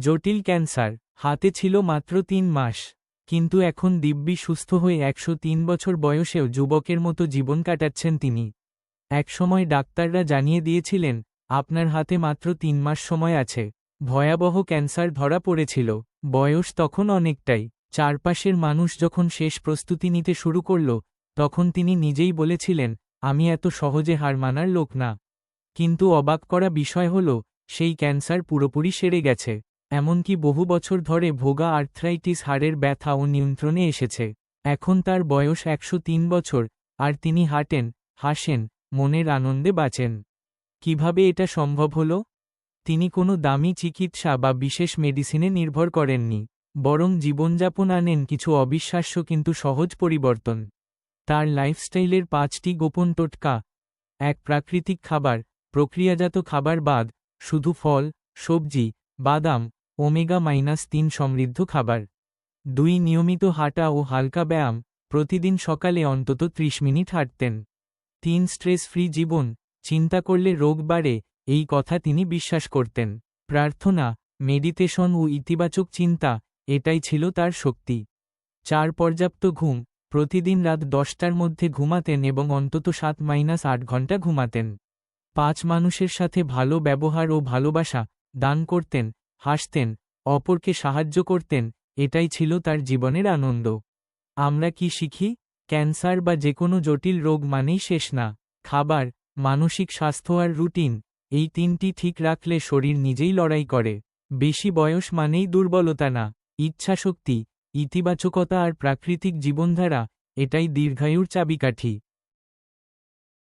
জটিল ক্যান্সার, হাতে ছিল মাত্র তিন মাস। কিন্তু এখন দিব্যি সুস্থ হয়ে একশো তিন বছর বয়সেও যুবকের মতো জীবন কাটাচ্ছেন তিনি। একসময় ডাক্তাররা জানিয়ে দিয়েছিলেন, আপনার হাতে মাত্র তিন মাস সময় আছে। ভয়াবহ ক্যান্সার ধরা পড়েছিল। বয়স তখন অনেকটাই। চারপাশের মানুষ যখন শেষ প্রস্তুতি নিতে শুরু করল, তখন তিনি নিজেই বলেছিলেন, আমি এত সহজে হার মানার লোক না। কিন্তু অবাক করা বিষয় হল, সেই ক্যান্সার পুরোপুরি সেরে গেছে। এমনকি বহু বছর ধরে ভোগা আর্থ্রাইটিস হাড়ের ব্যথা ও নিয়ন্ত্রণে এসেছে। এখন তার বয়স একশো তিন বছর, আর তিনি হাঁটেন, হাসেন, মনের আনন্দে বাঁচেন। কীভাবে এটা সম্ভব হল? তিনি কোনো দামি চিকিৎসা বা বিশেষ মেডিসিনে নির্ভর করেননি, বরং জীবনযাপন আনেন কিছু অবিশ্বাস্য কিন্তু সহজ পরিবর্তন। তার লাইফস্টাইলের পাঁচটি গোপন টোটকা। এক, প্রাকৃতিক খাবার, প্রক্রিয়াজাত খাবার বাদ, শুধু ফল, সবজি, বাদাম ওমেগা মাইনাস তিন সমৃদ্ধ খাবার। দুই, নিয়মিত হাঁটা ও হালকা ব্যায়াম প্রতিদিন সকালে অন্তত ত্রিশ মিনিট হাঁটতেন। তিন স্ট্রেস ফ্রি জীবন, চিন্তা করলে রোগ বাড়ে, এই কথা তিনি বিশ্বাস করতেন। প্রার্থনা, মেডিটেশন ও ইতিবাচক চিন্তা, এটাই ছিল তার শক্তি। চার, পর্যাপ্ত ঘুম, প্রতিদিন রাত দশটার মধ্যে ঘুমাতেন এবং অন্তত সাত মাইনাস আট ঘণ্টা ঘুমাতেন। পাঁচ, মানুষের সাথে ভালো ব্যবহার ও ভালোবাসা দান করতেন হাসতেন, অপরকে সাহায্য করতেন, এটাই ছিল তার জীবনের আনন্দ। আমরা কি শিখি? ক্যান্সার বা যে কোনো জটিল রোগ মানেই শেষ না। খাবার, মানসিক স্বাস্থ্য আর রুটিন, এই তিনটি ঠিক রাখলে শরীর নিজেই লড়াই করে। বেশি বয়স মানেই দুর্বলতা না, ইচ্ছাশক্তি, ইতিবাচকতা আর প্রাকৃতিক জীবনধারা, এটাই দীর্ঘায়ুর চাবিকাঠি।